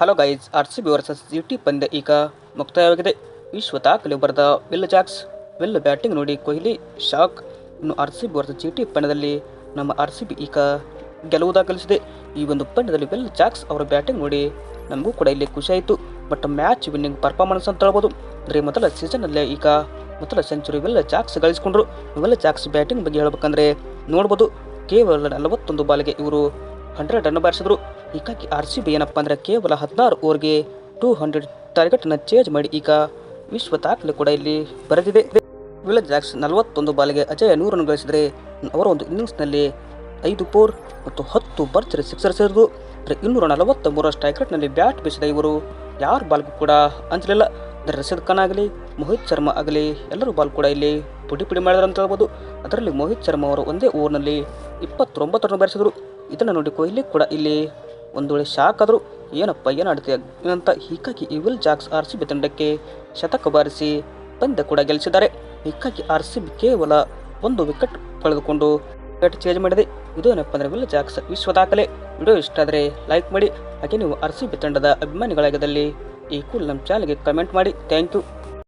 Hello guys, R C B versus U T ಪಂದ್ಯ ಈಗ ಮುಕ್ತಾಯವಾಗಿದೆ. ವಿಶ್ವ ದಾಖಲೆ ಬರೆದ ವಿಲ್ ಜಾಕ್ಸ್. ವಿಲ್ ಬ್ಯಾಟಿಂಗ್ ನೋಡಿ ಕೊಹ್ಲಿ, ಶಾಕ್. ಇನ್ನು R C B versus G T ಪಂದ್ಯದಲ್ಲಿ ನಮ್ಮ ಆರ್ ಸಿ ಬಿ ಈಗ ಗೆಲುವು ದಾಖಲಿಸಿದೆ. ಈ ಒಂದು ಪಂದ್ಯದಲ್ಲಿ ವಿಲ್ ಜಾಕ್ಸ್ ಅವರ ಬ್ಯಾಟಿಂಗ್ ನೋಡಿ ನಮಗೂ ಕೂಡ ಇಲ್ಲಿ ಖುಷಿ ಆಯಿತು ಬಟ್ ಮ್ಯಾಚ್ ವಿನ್ನಿಂಗ್ ಪರ್ಫಾರ್ಮೆನ್ಸ್ ಅಂತ ಹೇಳ್ಬೋದು. ಅಂದರೆ ಮೊದಲ ಸೀಸನಲ್ಲೇ ಈಗ ಮೊದಲ ಸೆಂಚುರಿ ವಿಲ್ ಜಾಕ್ಸ್ ಗಳಿಸಿಕೊಂಡ್ರು. ವಿಲ್ ಜಾಕ್ಸ್ ಬ್ಯಾಟಿಂಗ್ ಬಗ್ಗೆ ಹೇಳಬೇಕಂದ್ರೆ ನೋಡ್ಬೋದು. ಕೇವಲ ನಲವತ್ತೊಂದು ಬಾಲಿಗೆ ಇವರು ಹಂಡ್ರೆಡ್ ರನ್ ಬಾರಿಸಿದ್ರು. ಹೀಗಾಗಿ ಆರ್ ಸಿ ಬಿ ಏನಪ್ಪ ಅಂದರೆ ಕೇವಲ ಹದಿನಾರು ಓವರ್ಗೆ ಟೂ ಹಂಡ್ರೆಡ್ ಟಾರ್ಗೆಟನ್ನು ಚೇಂಜ್ ಮಾಡಿ ಈಗ ವಿಶ್ವ ದಾಖಲೆ ಕೂಡ ಇಲ್ಲಿ ಬರೆದಿದೆ. ವಿಲ ಜಾಕ್ಸ್ ನಲವತ್ತೊಂದು ಬಾಲಿಗೆ ಅಜಯ ನೂರನ್ನು ರನ್ ಗಳಿಸಿದರೆ ಅವರ ಒಂದು ಇನ್ನಿಂಗ್ಸ್ನಲ್ಲಿ ಐದು ಫೋರ್ ಮತ್ತು ಹತ್ತು ಬರ್ಚರಿ ಸಿಕ್ಸರ್ ಸೇರಿದು ಇನ್ನೂರ ನಲವತ್ತ ಮೂರರ ಸ್ಟ್ರೈಕ್ರೇಟ್ನಲ್ಲಿ ಬ್ಯಾಟ್ ಬೀಸಿದ ಇವರು ಯಾರ ಬಾಲ್ಗೂ ಕೂಡ ಅಂಜಲಿಲ್ಲ. ಅಂದರೆ ರಶೀದ್ ಖಾನ್ ಆಗಲಿ, ಮೋಹಿತ್ ಶರ್ಮಾ ಆಗಲಿ, ಎಲ್ಲರೂ ಬಾಲ್ ಕೂಡ ಇಲ್ಲಿ ಪುಡಿ ಪುಡಿ ಮಾಡಿದ್ರು ಅಂತ ಹೇಳ್ಬೋದು. ಅದರಲ್ಲಿ ಮೋಹಿತ್ ಶರ್ಮಾ ಅವರು ಒಂದೇ ಓವರ್ನಲ್ಲಿ ಇಪ್ಪತ್ತೊಂಬತ್ತು ರನ್ ಬಾರಿಸಿದ್ರು. ಇದನ್ನು ನೋಡಿ ಕೊಹ್ಲಿ ಕೂಡ ಇಲ್ಲಿ ಒಂದು ವೇಳೆ ಶಾಕ್ ಆದರೂ ಏನಪ್ಪ ಏನು ಆಡ್ತೀಯ ಅಂತ ಹೀಗಾಗಿ ಈ Will Jacks R C B ತಂಡಕ್ಕೆ ಶತಕ ಬಾರಿಸಿ ಪಂದ್ಯ ಕೂಡ ಗೆಲ್ಲಿಸಿದ್ದಾರೆ. ಹೀಗಾಗಿ ಆರ್ ಸಿ ಬಿ ಕೇವಲ ಒಂದು ವಿಕೆಟ್ ಕಳೆದುಕೊಂಡು ವಿಕೆಟ್ ಚೇಂಜ್ ಮಾಡಿದೆ. ಇದು ಏನಪ್ಪ ಅಂದರೆ ವಿಲ್ ಜಾಕ್ಸ್ ವಿಶ್ವ ದಾಖಲೆ. ವಿಡಿಯೋ ಇಷ್ಟ ಆದರೆ ಲೈಕ್ ಮಾಡಿ, ಹಾಗೆ ನೀವು ಆರ್ ಸಿ ಬಿ ತಂಡದ ಅಭಿಮಾನಿಗಳಾಗದಲ್ಲಿ ಈ ಕೂಲ್ ನಮ್ಮ ಚಾನಲ್ಗೆ ಕಮೆಂಟ್ ಮಾಡಿ. Thank you